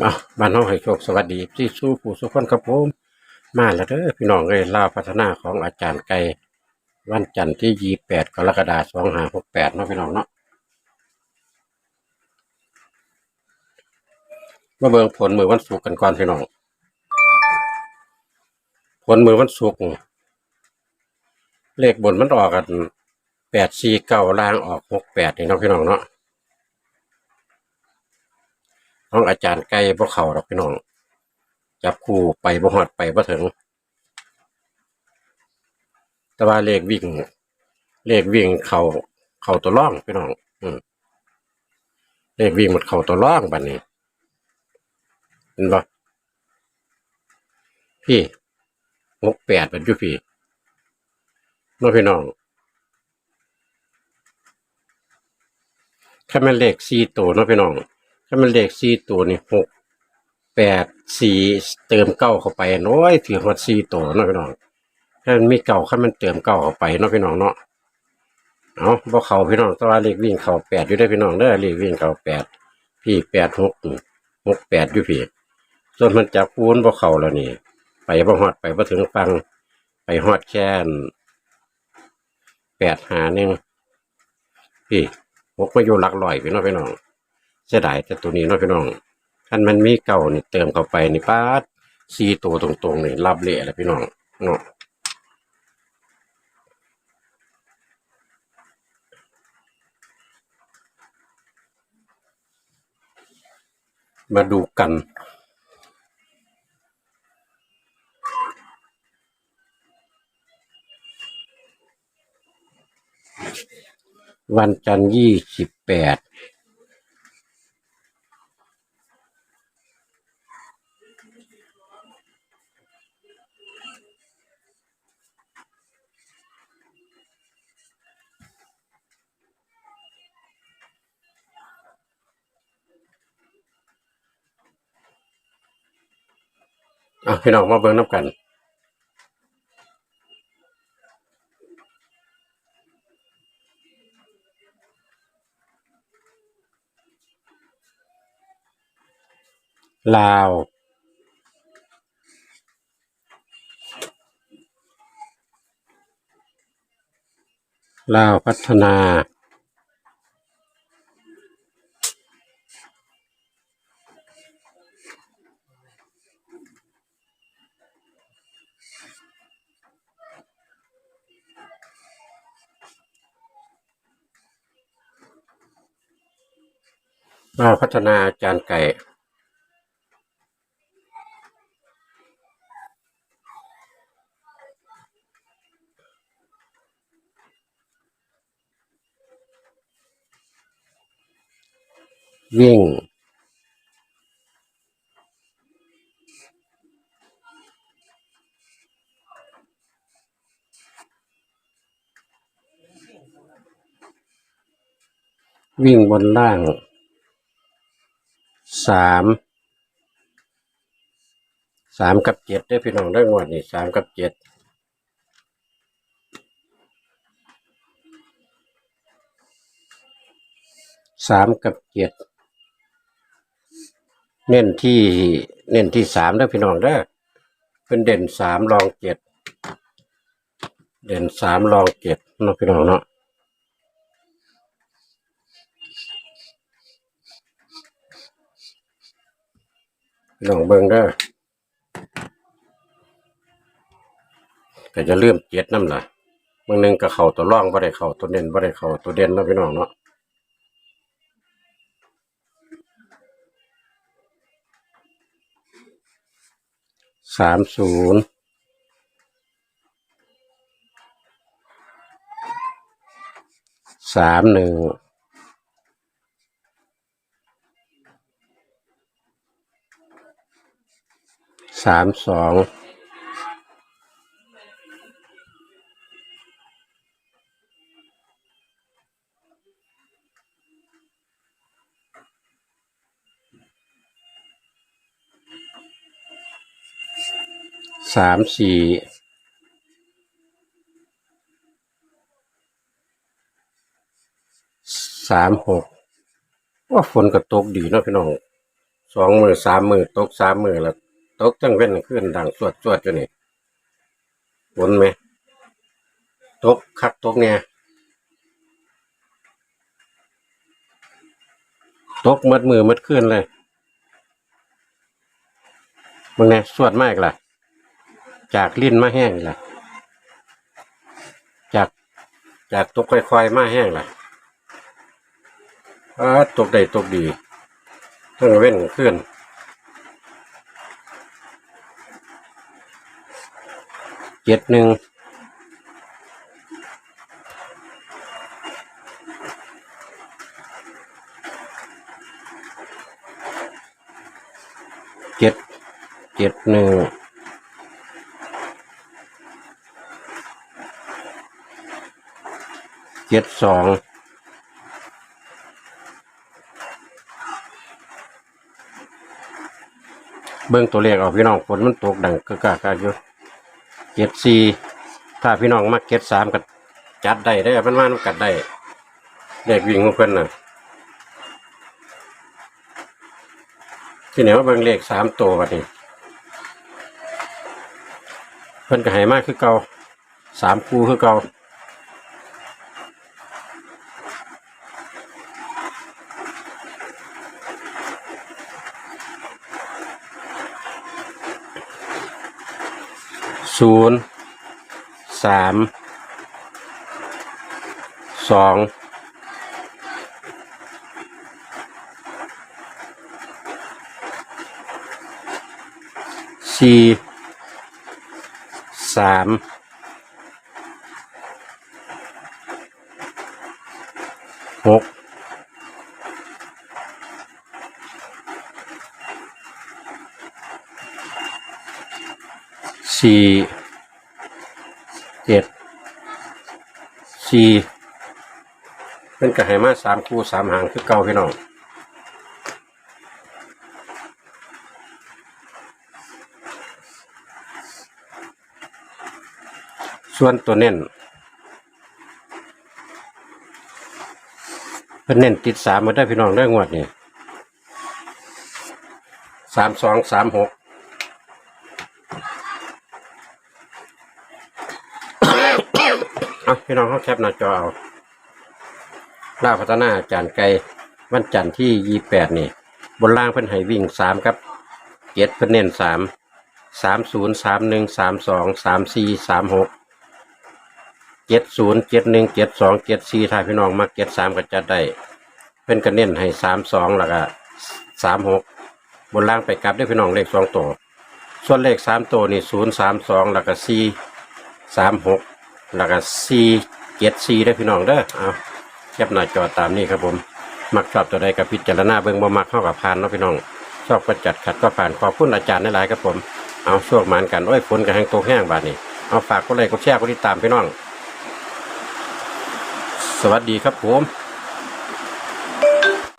มาบ้านน้องให้โชคสวัสดีที่สู้ผู้สุขคนครับผมมาแล้วเด้อพี่น้องเอ้ยลาวพัฒนาของอาจารย์ไก่วันจันทร์ที่ยี่แปดกรกฎาคมสองห้าหกแปดเนาะพี่น้องเนาะมาเบิ่งผลมือวันศุกร์กันก่อนพี่น้องผลมือวันศุกร์เลขบนมันออกกันแปดสี่เก้าล่างออกหกแปดนี่เนาะพี่น้องเนาะ ของอาจารย์ไก่บ่เข้าดอกพี่น้อง จับคู่ไปบ่ฮอดไปบ่ถึง แต่ว่าเลขวิ่ง เลขวิ่งเข้าเข้าตัวร่องพี่น้อง อืมเลขวิ่งหมันเข้าตัวร่องบัดนนี้เห็นบ่พี่หกแปดเป็นอยู่พี่น้องพี่น้องถ้ามันเลขสี่ตัวเนาะพี่น้อง ถ้ามันเลขสี่ตัวนี่หกแปดสี่เติมเก้าเข้าไปน้อยถือหดสี่ตัวเนาะพี่น้องถ้ามันมีเก่าถ้ามันเติมเก้าเข้าไปเนาะพี่น้องเนาะเอาบ่เข้าพี่น้องต่ว่าเลขวิ่งเข้าแปดอยู่ได้พี่น้องเด้อเลขวิ่งเข้าแปดพี่แปดหกหกแปดอยู่พี่ส่วนมันจับคูณบ่เข้าแล้วนี่ ไปบ่ฮอดไปบ่ถึงฟัง ไปฮอดแค่แปดหาหนึ่งพี่หกมาอยู่หลักร้อยพี่น้องพี่น้อง เสียดายแต่ตัวนี้เนาะพี่น้องคันมันมีเก่านี่เติมเข้าไปนี่ป้าสี่ตัวตรงๆนี่รับเละแล้วพี่น้องเนาะมาดูกัน วันจันทร์ยี่สิบแปด อะพี่น้องมาเบิ่งน้ำกันลาวลาวพัฒนา ลาพัฒนาอาจารย์ไก่วิ่งวิ่งบนล่าง สามสามกับเจ็ดได้พี่น้องได้งวดนี่สามกับเจ็ดสามกับเจ็ดเน้นที่เน้นที่สามได้พี่น้องได้เป็นเด่นสามรองเจ็ดเด่นสามรองเจ็ดเนาะพี่น้องเนาะ พี่องเบิ่งเด้อก็จะเริ่มเจ็ดน้ำล่ะบางหนึงก็เข้าตัวร่องบ่ได้เข้าตัวเด่นบ่ได้เข้าตัวเด่นเนาะพี่น้องเนาะสามศูนย์สามหนึ่ง สามสองสามสี่สามหกว่าฝนก็ตกดีเนาะพี่น้องสองมือสามมือตกสามมือแล้ว ตกจังเว้นขึ้นดังสวดสวดอยู่นี่ฝนไหมตกคักตกเนี่ยตกมัดมือมัดขึ้นเลยมึงเนี่ยสวดมากล่ะ จากลิ้นมาแห้งล่ะ จากจากตกค่อยๆมาแห้งล่ะอาตกได้ตกดีทั้งเว้นขึ้น เจ็ดหนึ่งเจ็ดเจ็ดหนึ่งเจ็ดสองเบิ่งตัวเลขเอาพี่น้องฝนมันตกดังกึกกากากอยู่ เจ็ดสี่ถ้าพี่น้องมาเก็ตสามก็จัดได้ได้อมันมามันกัดได้เด็กวิ่งของเพิ่นน่ะที่ไหนว่าบางเลขสามตัวบัดนี้เพิ่นก็หายมากคือเก่าสามคู่คือเก่า ศูนย์สามสองสี่สามหก สี่เจ็ดสี่เป็นกระหายมาสามคู่สามหางคือเก่าพี่น้องส่วนตัวเน้นเป็นเน้นติดสามมาได้พี่น้องได้งวดนี่สามสองสามหก เอา พี่น้องเขาแคปหน้าจอเอาล่าพัฒนาอาจารย์ไกลวันจันทร์ที่ยี่แปดนี่ บนล่างเพิ่นให้วิ่งสามครับเจ็ดเพิ่นเน้นสามสามศูนย์สามหนึ่งสามสองสามสี่สามหกเจ็ดศูนย์เจ็ดหนึ่งเจ็ดสองเจ็ดสี่ถ้าพี่น้องมาเจ็ดสามก็จะได้ เพิ่นก็เน้นให้สามสองแล้วก็สามหกบนล่างไปกลับได้พี่น้องเลขสองตัวส่วนเลขสามตัวนี่ศูนย์สามสองแล้วก็สี่สามหก แล้วก็สี่เจ็ดสี่ได้พี่น้องเด้อเอาแคปหน้าจอตามนี้ครับผม มักชอบตัวใดกับพิจารณาเบิ้งบ่มักเข้ากับพานเนาะพี่น้อง ชอบก็จัดขัดก็ผ่านขอบคุณอาจารย์หลายๆครับผม เอาช่วงหมานกันโอ้ยฝนกับแห้งโตแห้งบาดนี้ เอาฝากก็เลยก็แชร์ก็ติดตามพี่น้อง สวัสดีครับผม